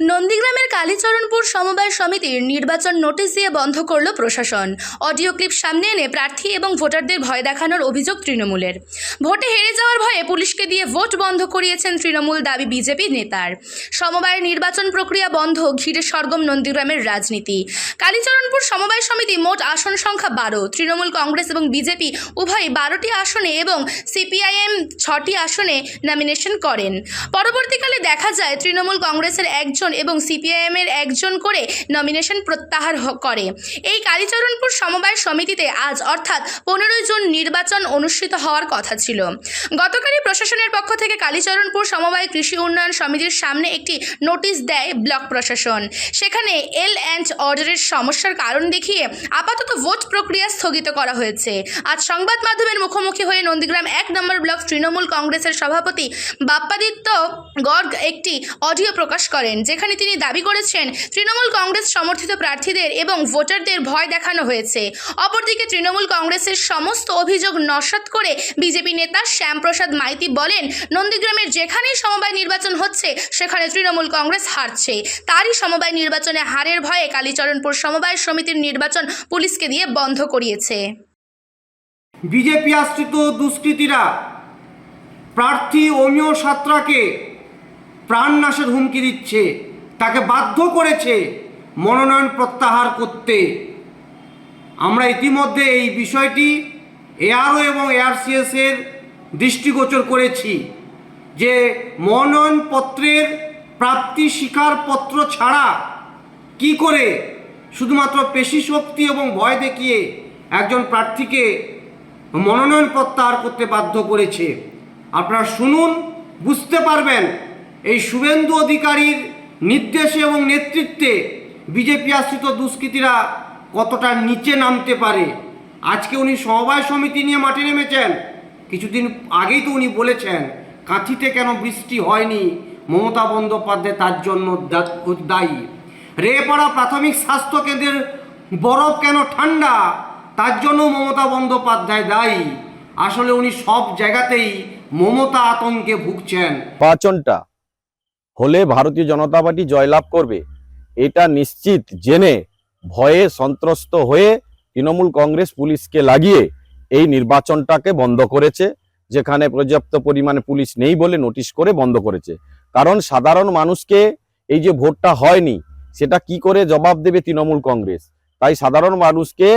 নন্দীগ্রামের কালীচরণপুর সমবায় সমিতির নির্বাচন নোটিশ দিয়ে বন্ধ করল প্রশাসন। অডিও ক্লিপ সামনে এনে প্রার্থী এবং ভোটারদের ভয় দেখানোর অভিযোগ তৃণমূলের। ভোটে হেরে যাওয়ার ভয়ে পুলিশকে দিয়ে ভোট বন্ধ করিয়েছেন তৃণমূল দাবি বিজেপি নেতার। সমবায়ের নির্বাচন প্রক্রিয়া বন্ধ, ঘিরে সরগম নন্দীগ্রামের রাজনীতি। কালীচরণপুর সমবায় সমিতি মোট আসন সংখ্যা বারো। তৃণমূল কংগ্রেস এবং বিজেপি উভয়ই বারোটি আসনে এবং সিপিআইএম ছটি আসনে নমিনেশন করেন। পরবর্তীকালে দেখা যায়, তৃণমূল কংগ্রেসের একজন এবং সিপিআইএমের একজন করে নমিনেশন প্রত্যাহার করে। এই কালীচরণপুর সমবায় সমিতিতে আজ অর্থাৎ পনেরোই জুন নির্বাচন অনুষ্ঠিত হওয়ার কথা ছিল। গতকালই প্রশাসনের পক্ষ থেকে কালীচরণপুর সমবায় কৃষি উন্নয়ন সমিতির সামনে একটি নোটিশ দেয় ব্লক প্রশাসন। সেখানে এল অ্যান্ড অর্ডারের সমস্যার কারণ দেখিয়ে আপাতত ভোট প্রক্রিয়া স্থগিত করা হয়েছে। আজ সংবাদ মাধ্যমের মুখোমুখি হয়ে নন্দীগ্রাম এক নম্বর ব্লক তৃণমূল কংগ্রেসের সভাপতি বাপ্পাদিত্য গর্গ একটি অডিও প্রকাশ করেন যেখানে তিনি দাবি করেছেন তৃণমূল কংগ্রেস সমর্থিত প্রার্থীদের এবং ভোটারদের ভয় দেখানো হয়েছে। অপরদিকে তৃণমূল কংগ্রেসের সমস্ত অভিযোগ নস্যাৎ করে বিজেপি নেতা শ্যামপ্রসাদ মাইতি বলেন, নন্দীগ্রামের যেখানেই সমবায় নির্বাচন হচ্ছে, সেখানে তৃণমূল কংগ্রেস হারছে। তারই সমবায় নির্বাচনে হারের ভয়ে কালীচরণপুর সমবায় সমিতির নির্বাচন পুলিশকে দিয়ে বন্ধ করিয়েছে। বিজেপি আশ্রিত দুষ্কৃতীরা প্রার্থী অমিয় সাত্রাকে প্রাণনাশের হুমকি দিচ্ছে, তাকে বাধ্য করেছে মনোনয়ন প্রত্যাহার করতে। আমরা ইতিমধ্যে এই বিষয়টি এআরও এবং এআরসিএস এর দৃষ্টিগোচর করেছি যে মনোনয়নপত্রের প্রাপ্তি স্বীকার পত্র ছাড়া কি করে শুধুমাত্র পেশি শক্তি এবং ভয় দেখিয়ে একজন প্রার্থীকে মনোনয়ন প্রত্যাহার করতে বাধ্য করেছে। আপনারা শুনুন, বুঝতে পারবেন এই শুভেন্দু অধিকারীর নির্দেশে এবং নেতৃত্বে বিজেপি আশ্রিত দুষ্কৃতীরা কতটা নিচে নামতে পারে? আজকে উনি সমবায় সমিতি নিয়ে মাঠে নেমেছেন। কিছুদিন আগেই তো উনি বলেছেন, কাঁথিতে কেন বৃষ্টি হয়নি? মমতা বন্দ্যোপাধ্যায় তার জন্য দায়ী। রেপাড়া প্রাথমিক স্বাস্থ্য কেন্দ্রের বরফ কেন ঠান্ডা? তার জন্য মমতা বন্দ্যোপাধ্যায় দায়ী। আসলে উনি সব জায়গাতেই মমতা আতঙ্কে ভুগছেন। নির্বাচনটা হলে ভারতীয় জনতা পার্টি জয়লাভ করবে। এটা নিশ্চিত জেনে ভয়ে সন্ত্রস্ত হয়ে তৃণমূল কংগ্রেস পুলিশকে লাগিয়ে এই নির্বাচনটাকে বন্ধ করেছে, যেখানে পর্যাপ্ত পরিমাণে পুলিশ নেই বলে নোটিশ করে বন্ধ করেছে। কারণ সাধারণ মানুষকে এই যে ভোটটা হয়নি, সেটা কি করে জবাব দেবে তৃণমূল কংগ্রেস? তাই সাধারণ মানুষকে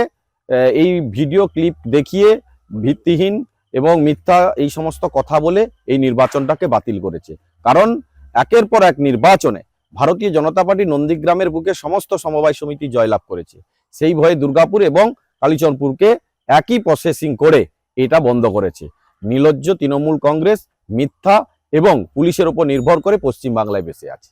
এই ভিডিও ক্লিপ দেখিয়ে ভিত্তিহীন এবং মিথ্যা এই সমস্ত কথা বলে এই নির্বাচনটাকে বাতিল করেছে। কারণ একের পর এক নির্বাচনে ভারতীয় জনতা পার্টি নন্দীগ্রামের বুকে সমস্ত সমবায় সমিতি জয়লাভ করেছে। সেই ভয়ে দুর্গাপুর এবং কালীচরপুরকে একই প্রসেসিং করে এটা বন্ধ করেছে। নীলজ্জ, তৃণমূল কংগ্রেস, মিথ্যা এবং পুলিশের উপর নির্ভর করে পশ্চিমবাংলায় বেঁচে আছে।